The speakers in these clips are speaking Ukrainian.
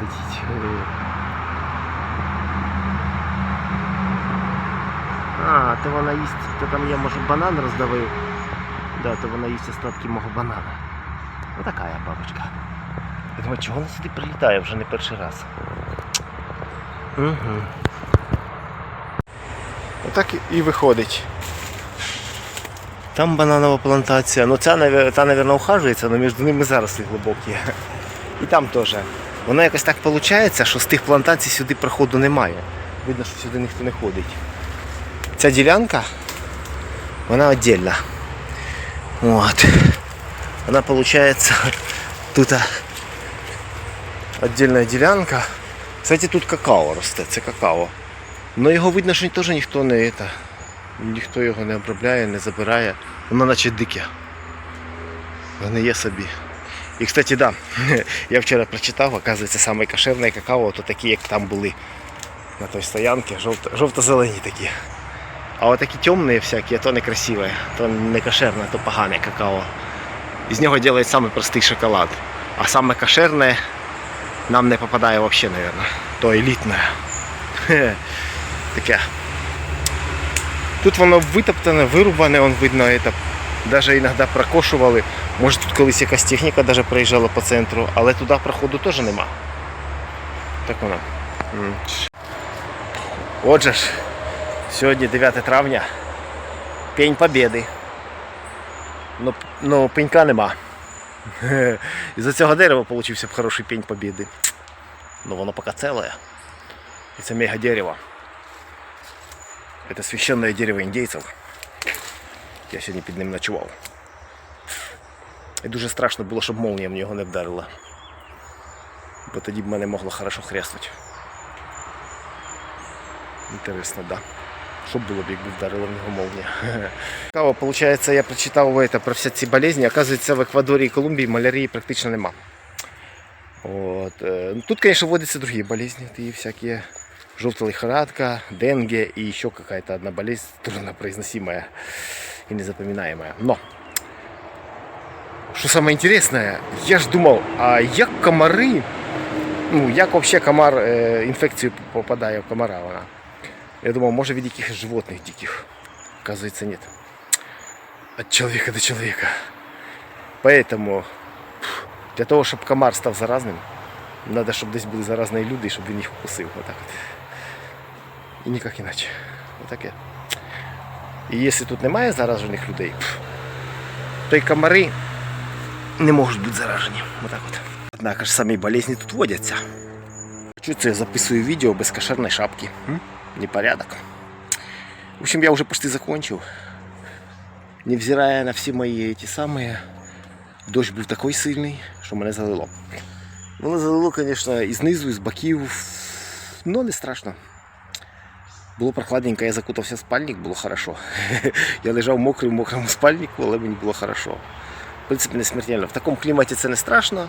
тепер. А, то вона їсть, то там я, може, банан роздавив. Да, то вона їсть остатки мого банана. Ну така я бабочка. Я думаю, чого вона сюди прилітає вже не перший раз. Угу. Отак і виходить. Там бананова плантація. Ну ця, та, мабуть, ухажується, але між ними заросли глибокі. І там теж. Воно якось так виходить, що з тих плантацій сюди проходу немає. Видно, що сюди ніхто не ходить. Ця ділянка, вона віддільна. От. Вона виходить тут віддільна ділянка. Кстати, тут какао росте, це какао. Ну його видно, що теж ніхто не это, ніхто його не обробляє, не забирає. Воно наче дике. Воно є собі. І кстати, да, я вчора прочитав, оказується, саме кошерне какао, то такі, як там були на той стоянці, жовто- жовто-зелені такі. А от такі темні всякі, то не красиве, то не кошерне, то погане какао. Із нього роблять самий простий шоколад. А саме кошерне нам не попадає взагалі, мабуть. То елітне. Таке. Тут воно витоптане, вирубане, он видно, это, даже іноді прокошували. Може тут колись якась техніка даже проїжджала по центру, але туди проходу теж нема. Так воно. Отже ж, сьогодні 9 травня. Пень Побєди. Ну, ну пенька нема. Із-за цього дерева получився б хороший пень Побєди. Ну воно поки ціле. І це мега дерево. Это священное дерево індейців. Я сьогодні під ним ночував. І дуже страшно було, щоб молнія в нього не вдарила. Бо тоді б мене могло хорошо хряснути. Інтересно, да. Що було б, якби вдарила в нього молнія. Цікаво, виходить, я прочитав это, про всі ці болезні. Оказується, в Еквадорі і Колумбії малярії практично нема. Вот. э, ну, Тут, конечно, вводятся другие болезни, такие всякие желтая лихорадка, денге и еще какая-то одна болезнь труднопроизносимая и незапоминаемая. Но, что самое интересное, я ж думал, а як комары, ну, як вообще комар э, інфекцію попадає в комара вона? Я думал, може від якихось животних диких. Оказывается, нет. От человека до человека. Поэтому пф, для того, щоб комар став заразним, треба, щоб десь були заразні люди, щоб він їх укусив. Отак от. І ніяк іначе. Отаке. І якщо тут немає заражених людей, пф, то й комари не можуть бути заражені. Отак от. Однак ж самі болезні тут водяться. Чого це я записую відео без кошерної шапки? Непорядок. В общем, я уже почти закончил. Невзирая на всі мої ті самі, дощ був такий сильний, що мене залило. Мене залило, звісно, і знизу, і з боків, але не страшно. Було прохладненько, я закутався в спальник, було хорошо. Я лежав мокрий в мокрому спальнику, але мені було хорошо. В принципі, не смертельно. В такому кліматі це не страшно.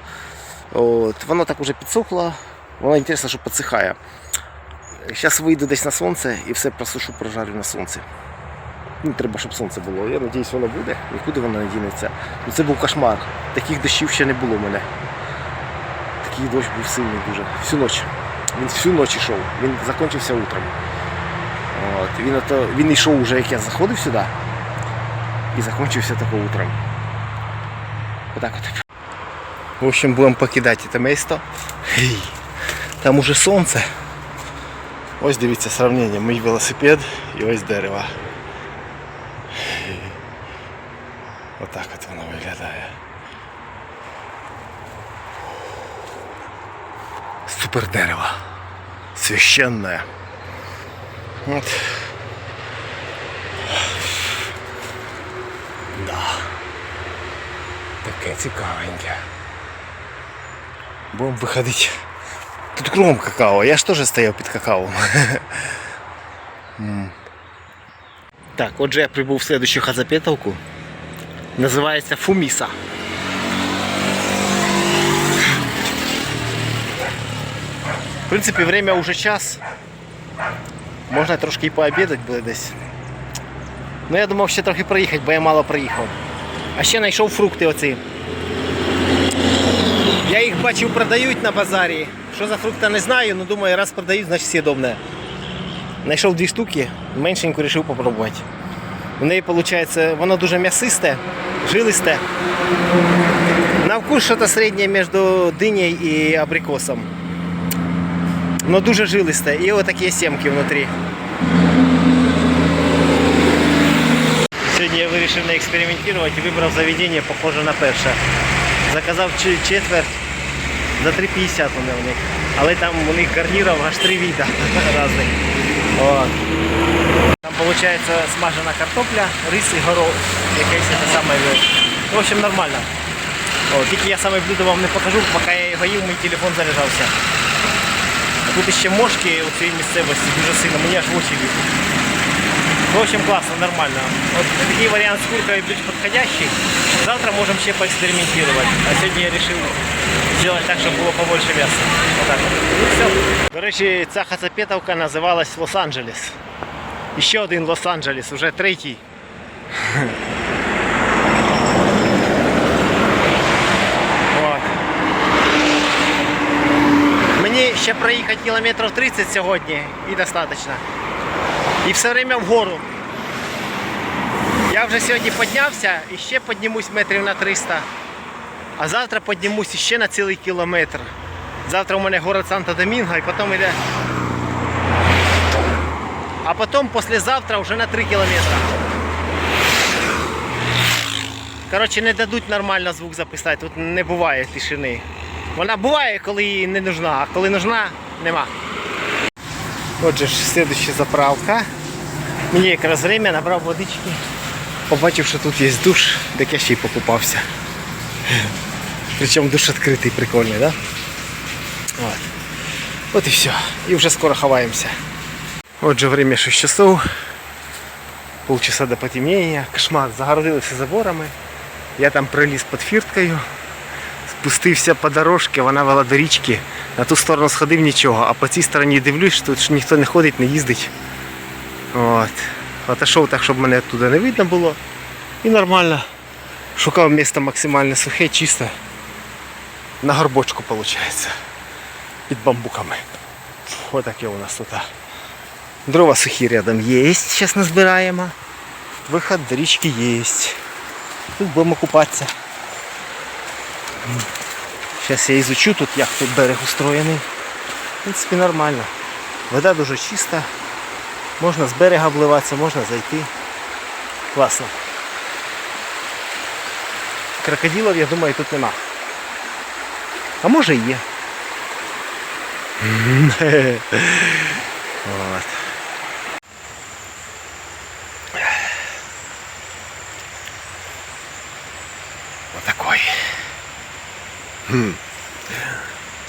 От, воно так уже підсохло, воно інтересно, що підсихає. Зараз вийду десь на сонце і все просушу, прожарю на сонці. Ну, треба, щоб сонце було. Я сподіваюся, воно буде, нікуди воно не дінеться. Ну, це був кошмар. Таких дощів ще не було в мене. Такий дощ був сильний дуже. Всю ніч. Він всю ніч йшов. Він закінчився утром. От. Він, ото, він йшов вже, як я заходив сюди. І закінчився тако утром. Отак от. В общем, будемо покидати це місто. Гей. Там уже сонце. Ось дивіться сравнення. Мій велосипед і ось дерево. Отак от воно виглядає. Супер дерево. Священне. От. Таке цікавеньке. Будемо виходити. Тут кругом какао. Я ж теж стояв під какао. М. Так, отже, я прибув в следующую хазапетовку. Називається Фуміса. В принципі, время уже час. Можна трошки і пообідати буде десь. Ну я думав ще трохи проїхати, бо я мало проїхав. А ще знайшов фрукти оці. Я їх бачив, продають на базарі. Що за фрукти не знаю, але думаю, раз продають, значить съедобне. Знайшов дві штуки, меншеньку вирішив попробувати. В неї виходить, воно дуже м'ясисте, жилисте. На вкус щось середнє між динею і абрикосом. Но дуже жилисте. І отакі сімки внутрі. Сьогодні я вирішив не експериментувати і вибрав заведення, похоже на перше. Заказав четверть за 3,50 вони у них. Але там у них гарнірів аж три вида різних. Там виходить смажена картопля, рис і горох, якесь те саме. В общем, нормально. О, тільки я саме блюдо вам не покажу, поки я його їв, мій телефон заряджався. Тут ще мошки у цій місцевості дуже сильно, мені аж в очі лізуть. В общем, классно, нормально. Вот такий варіант з куркою більш підходящий. Завтра можемо ще поекспериментувати. А сьогодні я вирішив зробити так, щоб було побольше м'яса. Отак. от. Ну все. До речі, ця хацапетовка називалась Лос-Анджелес. І ще один Лос-Анджелес, уже третій. От. Мені ще проїхати кілометрів 30 сьогодні і достатньо. І все время вгору. Я вже сьогодні піднявся і ще піднімусь метрів на 300. А завтра піднімусь ще на цілий кілометр. Завтра у мене город Санто-Домінго і потім йде. А потім післязавтра вже на 3 кілометри. Коротше, не дадуть нормально звук записати, тут не буває тишини. Вона буває, коли їй не нужна, а коли нужна, нема. Отже ж, слідуща заправка. Мені якраз время набрав водички. Побачив, що тут є душ, так я ще й покупався. Причому душ відкритий, прикольний, да? От. От і все. І вже скоро ховаємося. Отже, время 6 часов. Полчаса до потемнения. Кошмар, загородилися заборами. Я там проліз під фірткою. Спустився по дорожці, вона вела до річки. На ту сторону сходив нічого, а по цій стороні дивлюсь, тут ніхто не ходить, не їздить. От. Отошов так, щоб мене туди не видно було. І нормально. Шукав місце максимально сухе, чисте. На горбочку виходить. Під бамбуками. Отаке у нас тут. Дрова сухі рядом є, зараз назбираємо. Виход до річки є. Тут будемо купатися. Зараз я изучу тут, як тут берег устроєний. В принципі, нормально. Вода дуже чиста. Можна з берега обливатися, можна зайти. Класно. Крокодилів, я думаю, тут нема. А може і є. От. Отакой.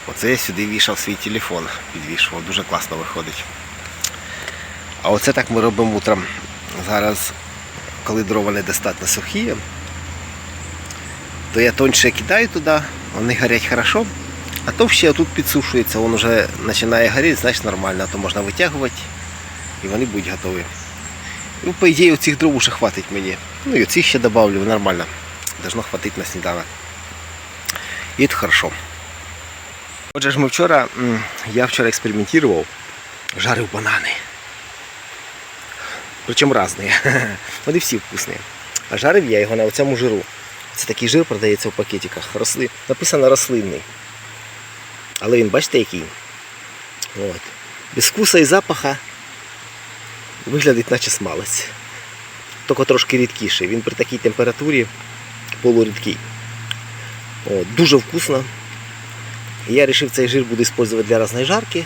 Оце я сюди вішав свій телефон, підвішував, дуже класно виходить. А оце так ми робимо утром. Зараз, коли дрова недостатньо сухі, то я тоньше кидаю туди, вони горять хорошо, а то ще тут підсушується, він вже починає горіти, значить нормально, а то можна витягувати і вони будуть готові. Ну, по ідеї, цих дров уже хватить мені. Ну і оцих ще додавлю, нормально. Должно хватить на сніданок. І це хорошо. Отже ж ми вчора, я вчора експериментував, жарив банани. Причому різні. Вони всі вкусні. А жарив я його на цьому жиру. Це такий жир продається в пакетиках. Росли... Написано рослинний. Але він, бачите, який? От. Без вкуса і запаха виглядить наче смалець. Тільки трошки рідкіший. Він при такій температурі полурідкий. Дуже вкусно. Я вирішив цей жир буду використовувати для різної жарки.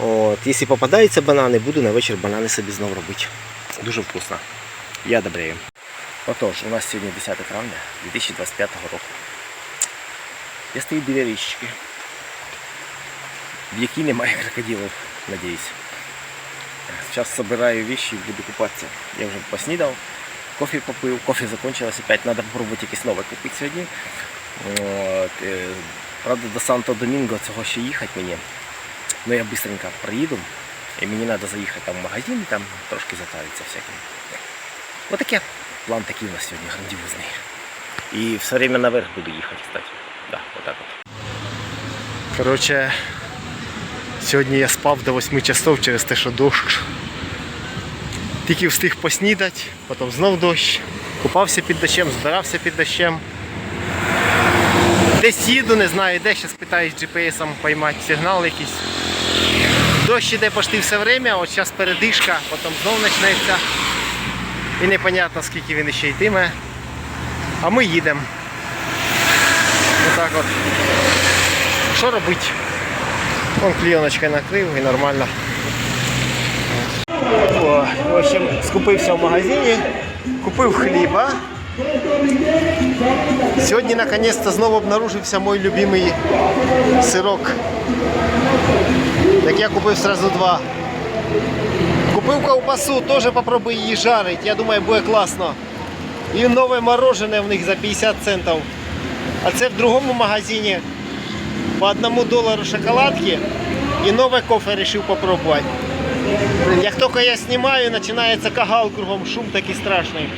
От, якщо попадаються банани, буду на вечір банани собі знову робити. Дуже вкусно. Я добрею. Отож, у нас сьогодні 10 травня 2025 року. Я стою біля річки, в якій немає крокодилів, надіюсь. Зараз собираю вещи і буду купатися. Я вже поснідав, кофе попив, кофе закончилось, опять треба попробувати якесь нове купити сьогодні. От, е, правда, до Санто-Домінго цього ще їхати мені. Ну я швидко приїду. І мені треба заїхати там в магазин, там трошки затаритися всяким. Отаке. План такий у нас сьогодні грандіозний. І все время наверх буду їхати, кстати. Да, отак от. Коротше, сьогодні я спав до 8 часов через те, що дощ. Тільки встиг поснідати, потім знов дощ. Купався під дощем, збирався під дощем. Десь їду, не знаю де, зараз питаюсь GPS-ом поймати сигнал якийсь. Дощ іде почти все время, от зараз передишка, потім знов почнеться. І непонятно скільки він ще йтиме. А ми їдемо. Отак от. Що робити? Вон клієночкою накрив і нормально. Общем, скупився в магазині, купив хліба. Сьогодні наконец-то знову обнаружився мой любимий сирок. Так я купив сразу два. Купив ковбасу, теж попробуй її жарити. Я думаю, буде класно. І нове морожене в них за 50 центів. А це в другому магазині по одному долару шоколадки і нове кофе вирішив попробувати. Як тільки я знімаю, починається кагал кругом, шум такий страшний.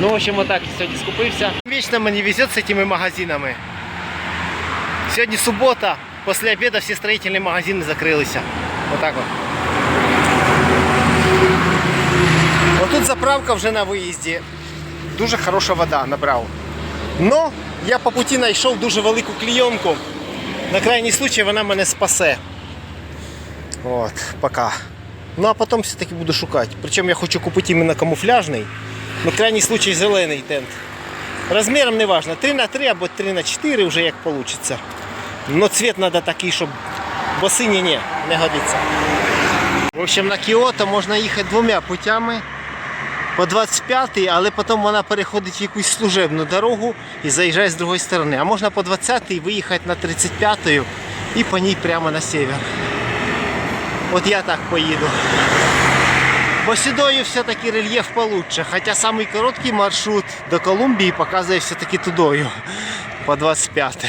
Ну, в общем, отак я сьогодні скупився. Вічно мені везет з цими магазинами. Сьогодні субота, після обіду всі строїтельні магазини закрилися. Отак от. Отут заправка вже на виїзді. Дуже хороша вода набрав. Но я по путі знайшов дуже велику клійонку. На крайній случай вона мене спасе. От, пока. Ну а потім все-таки буду шукати. Причому я хочу купити іменно камуфляжний. Ну, крайній случай зелений тент. Розміром не важно. 3 на 3 або 3 на 4 вже як вийде. Но цвет треба такий, щоб бо синій ні, не годиться. В общем, на Кіото можна їхати двома путями. По 25-й, але потім вона переходить в якусь служебну дорогу і заїжджає з другої сторони. А можна по 20-й виїхати на 35-ю і по ній прямо на север. От я так поїду. Бо сюдою все-таки рельєф получше. Хоча самий короткий маршрут до Колумбії показує все-таки тудою. По 25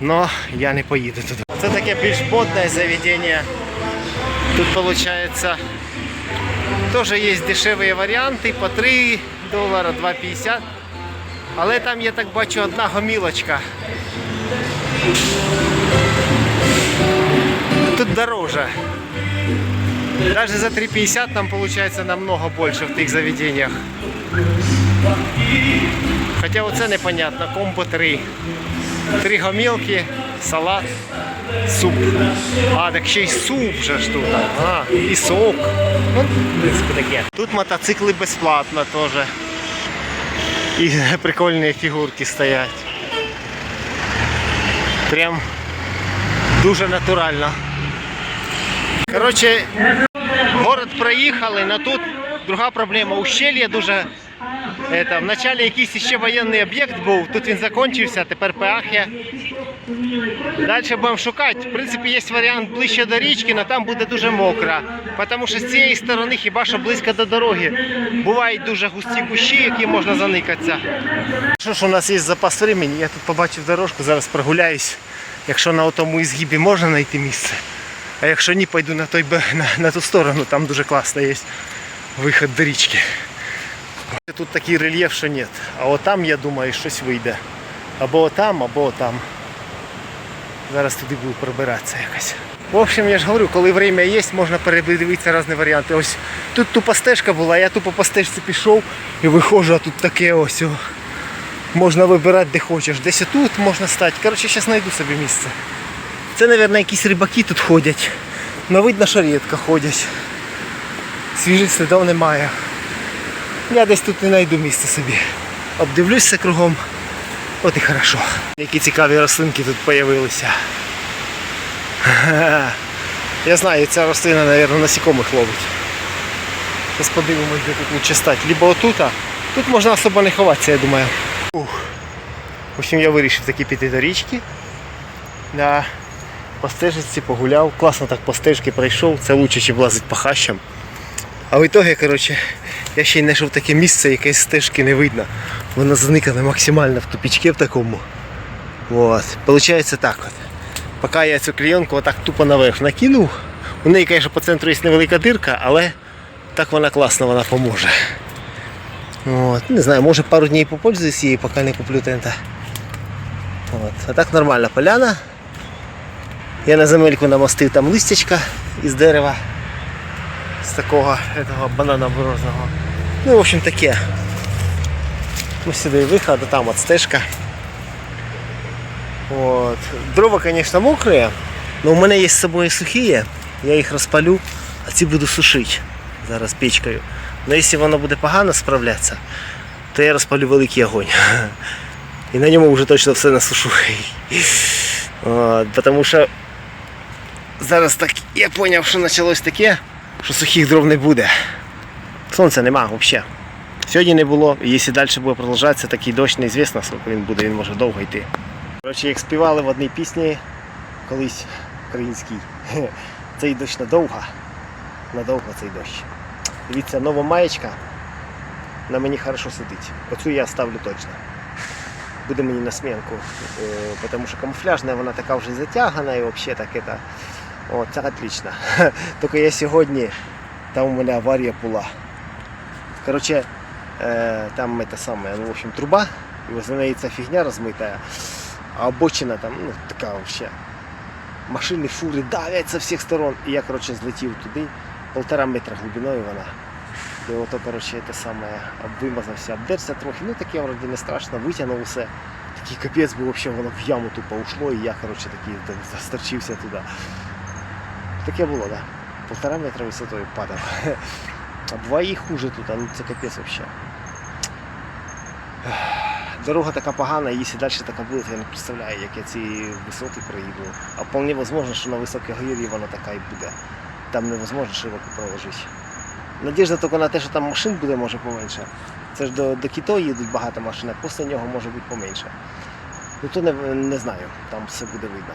Но я не поїду туди. Це таке більш бодне заведення. Тут виходить теж є дешеві варіанти по 3 долара, 2,50. Але там я так бачу одна гомілочка. Тут дороже. Даже за 3,50 там получается намного больше в тих заведениях. Хотя оце непонятно, комбо 3. Три гомілки, салат, суп. А, так ще й суп же тут. А, і сок. Ну. Тут мотоцикли безплатно теж. І прикольні фігурки стоять. Прям дуже натурально. Коротше, город проїхали, але тут друга проблема. Ущелье дуже. Это, вначале якийсь ще воєнний об'єкт був, тут він закінчився, тепер пеах є. Далі будемо шукати. В принципі, є варіант ближче до річки, але там буде дуже мокро. Тому що з цієї сторони хіба що близько до дороги. Бувають дуже густі кущі, які можна заникатися. Що ж у нас є запас времени? Я тут побачив дорожку, зараз прогуляюсь. Якщо на тому ізгибі можна знайти місце. А якщо ні, пойду на той на, на ту сторону, там дуже класно є вихід до річки. Тут такий рельєф, що ні. А отам, я думаю, щось вийде. Або отам, або отам. Зараз туди буду пробиратися якось. В общем, я ж говорю, коли время є, можна передивитися різні варіанти. Ось тут тупа стежка була, я тупо по стежці пішов і виходжу, а тут таке ось. Можна вибирати де хочеш. Десь тут можна стати. Коротше, зараз знайду собі місце. Це, мабуть, якісь рибаки тут ходять. Но видно, що рідко ходять. Свіжих слідів немає. Я десь тут не знайду місце собі. Обдивлюся кругом. От і хорошо. Які цікаві рослинки тут з'явилися. Я знаю, ця рослина, мабуть, насікомих ловить. Зараз подивимось, де тут лучше стати. Либо отут, а тут можна особо не ховатися, я думаю. Ух. В общем, я вирішив таки піти до річки. Да. По стежці погуляв. Класно так по стежці пройшов. Це краще, ніж лазити по хащам. А в ітогі, коротше, я ще й знайшов таке місце, яке стежки не видно. Воно зникане максимально в тупічці в такому. Вот. Получається так от. Поки я цю клейонку отак тупо наверх накинув. У неї, звісно, по центру є невелика дирка, але так вона класно вона поможе. От, не знаю, може пару днів попользуюсь її, поки не куплю тента. От. А так нормальна поляна. Я на земельку намостив там листячка із дерева. З такого этого банана. Ну, в общем, таке. Ну, сюди виход, а там от стежка. От. Дрова, конечно, мокрые, но у мене є з собою сухі, я їх розпалю, а ці буду сушити зараз печкою. Но якщо воно буде погано справлятися, то я розпалю великий огонь. І на ньому вже точно все насушу. От, тому що зараз так я зрозумів, що почалось таке, що сухих дров не буде. Сонця нема взагалі. Сьогодні не було, і якщо далі буде продовжуватися такий дощ, неізвісно, скільки він буде, він може довго йти. Коротше, як співали в одній пісні колись українській, цей дощ надовго, надовго цей дощ. Дивіться, нова маєчка на мені хорошо сидить. Оцю я ставлю точно. Буде мені на сменку. Е, Тому що камуфляжна вона така вже затягана і взагалі так это. О, це отлично. Тільки я сьогодні, там у мене аварія була. Короче, э, там это самое, ну, в общем, труба, и возле неї ця фігня розмита, а обочина там, ну, така вообще. Машини, фури давлять со всіх сторон. І я, короче, злетів туди, полтора метра глибиною вона. І ото, короче, те саме, вимазався, обдерся трохи, ну таке вроде не страшно, витягнув все. Такий капець був, вообще, воно в яму тупо ушло, і я, короче, такий так, засторчився туди. Таке було, так. Да. Полтора метра висотою падав. А два і хуже тут, а ну це капець вообще. Дорога така погана, і якщо далі така буде, то я не представляю, як я ці висоти проїду. А вполне можливо, що на високій гір'ї вона така і буде. Там невозможно широко проложити. Надіжда тільки на те, що там машин буде може поменше. Це ж до, до Кіто їдуть багато машин, а після нього може бути поменше. Ну то не, не знаю, там все буде видно.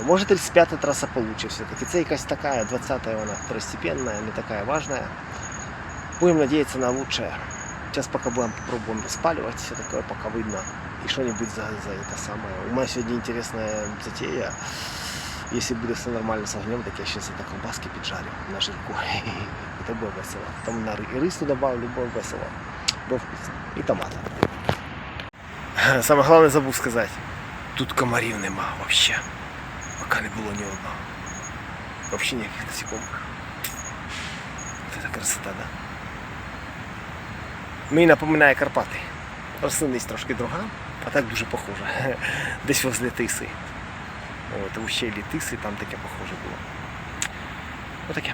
Е, Може 35 трасса получше все-таки. Це якась така, 20-я вона второстепенная, не такая важная. Будем надеяться на лучшее. Сейчас пока будем попробуем распаливать, все такое пока видно. И что-нибудь за, за это самое. У меня сегодня интересная затея. Если будет все нормально с огнем, так я сейчас это колбаски поджарю на жирку. Это будет весело. Потом на ры- и рису добавлю, будет весело. Будет вкусно. И томат. Самое главное забув сказать. Тут комарів нема вообще. Пока не було ні одного. Вообще ніяких насекомых. Вот это красота, да? Мені напоминає Карпати. Рослинність трошки друга, а так дуже похоже. Десь возле Тиси. От, в ущелі Тиси там таке похоже було. Отаке.